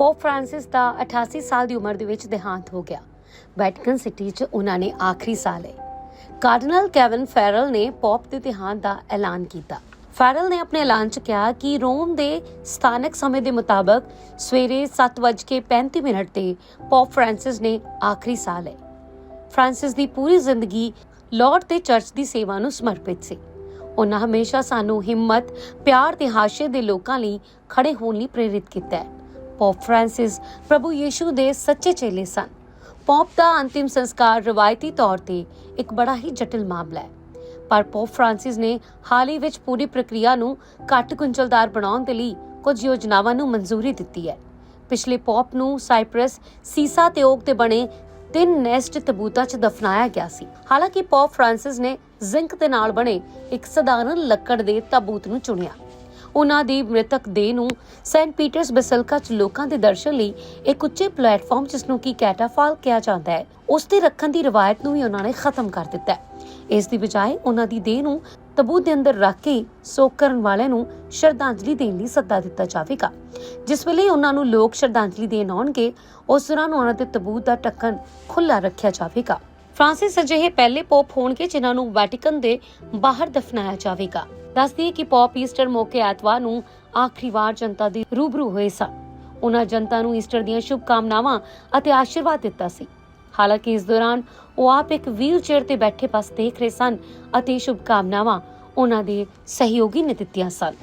Pop Francis ਦਾ 88 ਸਾਲ ਦੀ ਉਮਰ ਦੇ ਵਿੱਚ ਦੇਹਾਂਤ ਹੋ ਗਿਆ। ਵੈਟੀਕਨ ਸਿਟੀ 'ਚ ਉਹਨਾਂ ਨੇ ਆਖਰੀ ਸਾਹ ਲਏ। ਕਾਰਡੀਨਲ ਕੈਵਨ ਫੈਰਲ ਨੇ ਪੋਪ ਦੇ ਦੇਹਾਂਤ ਦਾ ਐਲਾਨ ਕੀਤਾ। ਫੈਰਲ ਨੇ ਆਪਣੇ ਐਲਾਨ 'ਚ ਕਿਹਾ ਕਿ ਰੋਮ ਦੇ ਸਥਾਨਕ ਸਮੇਂ ਦੇ ਮੁਤਾਬਕ ਸਵੇਰੇ 7:35 ਮਿੰਟ ਤੇ ਪੋਪ ਫ੍ਰਾਂਸਿਸ ਨੇ ਆਖਰੀ ਸਾਹ ਲਏ। ਫ੍ਰਾਂਸਿਸ ਦੀ ਪੂਰੀ ਜ਼ਿੰਦਗੀ ਲਾਰਡ ਤੇ ਚਰਚ ਦੀ ਸੇਵਾ ਨੂੰ ਸਮਰਪਿਤ ਸੀ। ਉਹਨਾਂ ਹਮੇਸ਼ਾ ਸਾਨੂੰ ਹਿੰਮਤ, ਪਿਆਰ ਤੇ ਹਾਸ਼ੇ ਦੇ ਲੋਕਾਂ ਲਈ ਖੜੇ ਹੋਣ ਲਈ ਪ੍ਰੇਰਿਤ ਕੀਤਾ ਹੈ। ਪੋਪ ਫ੍ਰਾਂਸਿਸ ਪ੍ਰਭੂ ਯੀਸ਼ੂ ਦੇ ਸੱਚੇ ਚੇਲੇ ਸਨ। ਪੋਪ ਦਾ ਅੰਤਿਮ ਸੰਸਕਾਰ ਰਵਾਇਤੀ ਤੌਰ ਤੇ ਇੱਕ ਬੜਾ ਹੀ ਜਟਿਲ ਮਾਮਲਾ ਹੈ। ਪਰ ਪੋਪ ਫ੍ਰਾਂਸਿਸ ਨੇ ਹਾਲ ਹੀ ਵਿੱਚ ਪੂਰੀ ਪ੍ਰਕਿਰਿਆ ਨੂੰ ਘੱਟ ਗੁੰਝਲਦਾਰ ਬਣਾਉਣ ਦੇ ਲਈ ਕੁਝ ਯੋਜਨਾਵਾਂ ਨੂੰ ਮਨਜ਼ੂਰੀ ਦਿੱਤੀ ਹੈ। ਪਿਛਲੇ ਪੋਪ ਨੂੰ ਸਾਈਪ੍ਰਸ ਸੀਸਾ ਤੇ ਓਕ ਤੇ ਬਣੇ ਤਿੰਨ ਨੈਸਟ ਤਬੂਤਾਂ 'ਚ ਦਫਨਾਇਆ ਗਿਆ ਸੀ। ਹਾਲਾਂਕਿ ਪੋਪ ਫ੍ਰਾਂਸਿਸ ਨੇ ਜ਼ਿੰਕ ਦੇ ਨਾਲ ਬਣੇ ਇੱਕ ਸਧਾਰਨ ਲੱਕੜ ਦੇ ਤਬੂਤ ਨੂੰ ਚੁਣਿਆ। ਉਹਨਾਂ ਦੀ ਮ੍ਰਿਤਕ ਦੇਹ ਨੂੰ ਸੈਂਟ ਪੀਟਰਸ ਬੈਸਿਲਿਕਾ 'ਚ ਲੋਕਾਂ ਦੇ ਦਰਸ਼ਨ ਲਈ ਇੱਕ ਉੱਚੇ ਪਲੇਟਫਾਰਮ ਜਿਸ ਨੂੰ ਕੀ ਕੈਟਾਫਾਲ ਕਿਹਾ ਜਾਂਦਾ ਹੈ, ਉਸ ਤੇ ਰੱਖਣ ਦੀ ਰਵਾਇਤ ਨੂੰ ਵੀ ਉਹਨਾਂ ਨੇ ਖਤਮ ਕਰ ਦਿੱਤਾ ਇਸ ਦੀ ਬਜਾਏ ਉਹਨਾਂ ਦੀ ਦੇਹ ਨੂੰ ਤਬੂਤ ਦੇ ਅੰਦਰ ਰੱਖ ਕੇ ਸੋਗ ਕਰਨ ਵਾਲਿਆਂ ਨੂੰ ਸ਼ਰਧਾਂਜਲੀ ਦੇਣ ਲਈ ਸੱਦਾ ਦਿੱਤਾ ਜਾਵੇਗਾ। ਜਿਸ ਵੇਲੇ ਉਹਨਾਂ ਨੂੰ ਲੋਕ ਸ਼ਰਧਾਂਜਲੀ ਦੇਣ ਆਉਣਗੇ, ਉਸ ਦੌਰਾਨ ਉਹਨਾਂ ਦੇ ਤਬੂਤ ਦਾ ਢੱਕਣ ਖੁੱਲਾ ਰੱਖਿਆ ਜਾਵੇਗਾ। ਫ੍ਰਾਂਸਿਸ ਅਜਿਹੇ ਪਹਿਲੇ ਪੋਪ ਹੋਣਗੇ ਜਿਨ੍ਹਾਂ ਨੂੰ ਵੈਟੀਕਨ ਦੇ ਬਾਹਰ ਦਫਨਾਇਆ ਜਾਵੇਗਾ। ਦੱਸਦੀ ਕਿ ਪੋਪ ਈਸਟਰ ਮੌਕੇ ਐਤਵਾਰ ਨੂੰ ਆਖਰੀ ਵਾਰ ਜਨਤਾ ਦੇ ਰੂਬਰੂ ਹੋਏ ਸਨ। ਉਹਨਾਂ ਜਨਤਾ ਨੂੰ ਈਸਟਰ ਦੀਆਂ ਸ਼ੁਭ ਕਾਮਨਾਵਾਂ ਅਤੇ ਆਸ਼ੀਰਵਾਦ ਦਿੱਤਾ ਸੀ। ਹਾਲਾਂਕਿ ਇਸ ਦੌਰਾਨ ਉਹ ਆਪ ਇੱਕ ਵੀਲ ਚੇਅਰ ਤੇ ਬੈਠੇ ਪਾਸ ਦੇਖ ਰਹੇ ਸਨ ਅਤੇ ਸ਼ੁਭ ਕਾਮਨਾਵਾਂ ਉਹਨਾਂ ਦੇ ਸਹਿਯੋਗੀ ਨੇ ਦਿੱਤੀਆਂ ਸਨ।